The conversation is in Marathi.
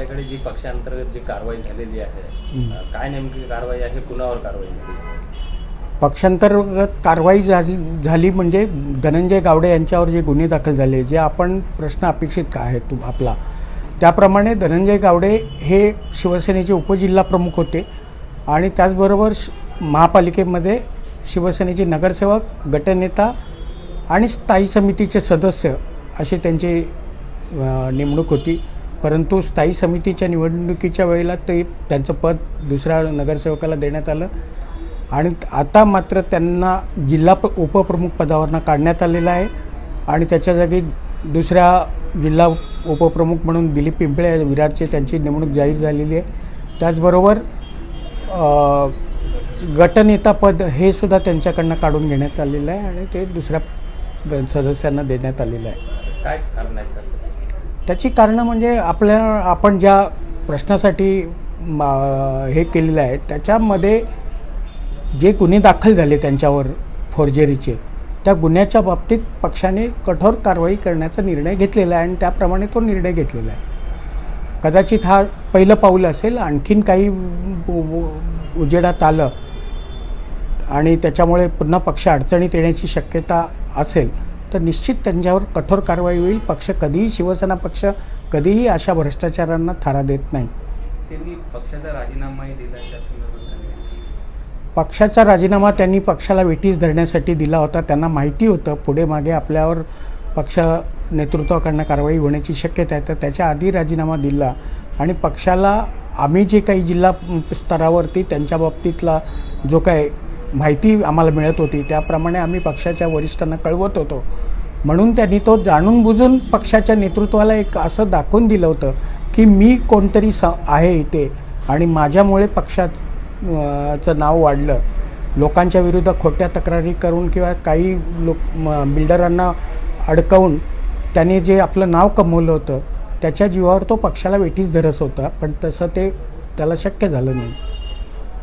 आपल्याकडे जी पक्षांतर्गत जी कारवाई झालेली आहे काय नेमकी कारवाई आहे कुणावर कारवाई झाली? पक्षांतर्गत कारवाई झाली झाली म्हणजे धनंजय गावडे यांच्यावर जे गुन्हे दाखल झाले जे आपण प्रश्न अपेक्षित का आहे तू आपला? त्याप्रमाणे धनंजय गावडे हे शिवसेनेचे उपजिल्हा प्रमुख होते आणि त्याचबरोबर श- महापालिकेमध्ये शिवसेनेचे नगरसेवक गटनेता आणि स्थायी समितीचे सदस्य असे त्यांची नेमणूक होती. परंतु स्थायी समितीच्या निवडणुकीच्या वेळेला ते त्यांचं पद दुसऱ्या नगरसेवकाला देण्यात आलं. आणि आता मात्र त्यांना जिल्हा प उपप्रमुख पदावरनं काढण्यात आलेलं आहे. आणि त्याच्या जागी दुसऱ्या जिल्हा उपप्रमुख म्हणून दिलीप पिंपळे विराटचे त्यांची नेमणूक जाहीर झालेली आहे. त्याचबरोबर गटनेतापद हे सुद्धा त्यांच्याकडनं काढून घेण्यात आलेलं आहे आणि ते दुसऱ्या सदस्यांना देण्यात आलेलं आहे. काय कारण आहे सर? त्याची कारणं म्हणजे आपल्या आपण ज्या प्रश्नासाठी हे केलेलं आहे त्याच्यामध्ये जे गुन्हे दाखल झाले त्यांच्यावर फोर्जरीचे त्या गुन्ह्याच्या बाबतीत पक्षाने कठोर कारवाई करण्याचा निर्णय घेतलेला आहे आणि त्याप्रमाणे तो निर्णय घेतलेला आहे. कदाचित हा पहिलं पाऊल असेल आणखीन काही उजेडात आलं आणि त्याच्यामुळे पुन्हा पक्ष अडचणीत येण्याची शक्यता असेल तर निश्चित त्यांच्यावर कठोर कारवाई होईल. पक्ष कधीही शिवसेना पक्ष कधीही अशा भ्रष्टाचारांना थारा देत नाही. त्यांनी पक्षाचा राजीनामाही दिला पक्षाचा राजीनामा त्यांनी पक्षाला वेटीस धरण्यासाठी दिला होता. त्यांना माहिती होतं. पुढे मागे आपल्यावर पक्ष नेतृत्वाकडनं कारवाई होण्याची शक्यता आहे. तर त्याच्या आधी राजीनामा दिला. आणि पक्षाला आम्ही जे काही जिल्हा स्तरावरती त्यांच्या बाबतीतला जो काय माहिती आम्हाला मिळत होती. त्याप्रमाणे आम्ही पक्षाच्या वरिष्ठांना कळवत होतो. म्हणून त्यांनी तो जाणून बुजून पक्षाच्या नेतृत्वाला एक असं दाखवून दिलं होतं की मी कोणतरी स आहे इथे आणि माझ्यामुळे पक्षाचं चं नाव वाढलं. लोकांच्या विरुद्ध खोट्या तक्रारी करून किंवा काही लोक बिल्डरांना अडकवून त्याने जे आपलं नाव कमवलं होतं त्याच्या जीवावर तो पक्षाला वेठीस धरस होता. पण तसं ते त्याला शक्य झालं नाही.